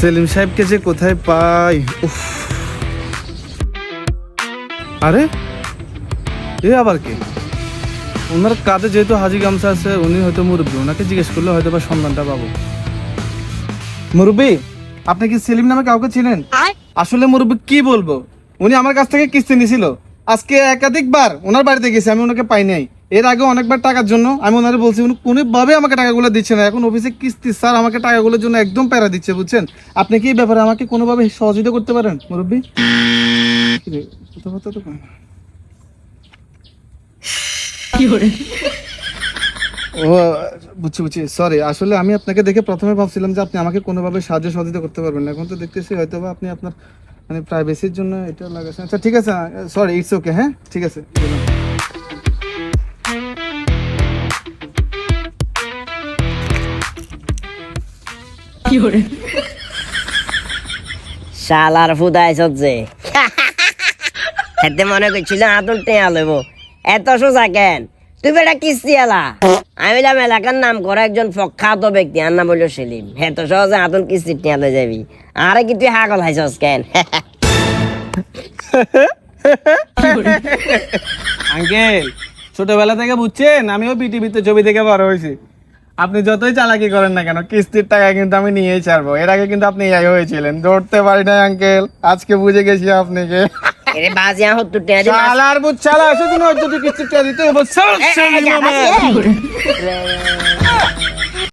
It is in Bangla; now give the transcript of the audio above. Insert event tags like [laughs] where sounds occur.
সেলিম সাহেবকে যে কোথায় পাই উফ। আরে এ আবার কে? ওনার কাঁধে যেহেতু হাজি গামছা আছে উনি হয়তো মুরব্বী। ওনাকে জিজ্ঞেস করলে হয়তো বা সন্ধানটা পাবো। মুরব্বী আপনি কি সেলিম নামে কাউকে ছিলেন আসলে মুরব্বী কি বলব? উনি আমার কাছ থেকে কিস্তি নিছিল। আজকে একাধিকবার ওনার বাড়িতে গেছি আমি ওনাকে পাই নাই। এর আগে অনেকবার টাকার জন্য আমি ওনারে বলছি উনি কোনোভাবে আমাকে টাকাগুলো দিচ্ছে না। এখন অফিসে কিস্তি স্যার আমাকে টাকাগুলোর জন্য একদম প্যারা দিচ্ছে বুঝছেন? আপনি কি ব্যাপারে আমাকে কোনোভাবে সহযোগিতা করতে পারেন মুরব্বী? ও বুঝছি বুঝছি। সরি আসলে আমি আপনাকে দেখে প্রথমে ভাবছিলাম যে আপনি আমাকে কোনোভাবে সাহায্য সহযোগিতা করতে পারবেন না। এখন তো দেখতেছি হয়তো আপনি আপনার মানে প্রাইভেসির জন্য এটা লাগাচ্ছেন আচ্ছা ঠিক আছে সরি ইটস ওকে হ্যাঁ? ঠিক আছে। শালার ফুদাই এতে মনে করছিল আতুর টেয়া লইব। এত সোজা কেন? তুই বেটা কিস্তি এলা আমি বললাম, এলাকার নাম করা একজন প্রখ্যাত ব্যক্তি। আর নাম সেলিম। সহজে কিস্তি টেয়া লই যাবি। আরে কি তুই হাগল হাইছস কেন? [laughs] আঙ্কেল, ছোটবেলা থেকে বুঝছেন, আমিও বিটিভিতে ছবি থেকে বড় হয়েছি। আপনি যতই চালাকি করেন না কেন, কিস্তির টাকা কিন্তু আমি নিয়েই ছাড়বো। এর আগে কিন্তু আপনি হয়েছিলেন। ধরতে পারি না আঙ্কেল। আজকে বুঝে গেছি আপনাকে। [laughs] এরে বাজিয়া হত্তর টেয়া দি শালার শালা এসে তুমি হয়তো কিস্তির টাকা দিতে হবে এ, এ, এ, যা, বাজি, এ।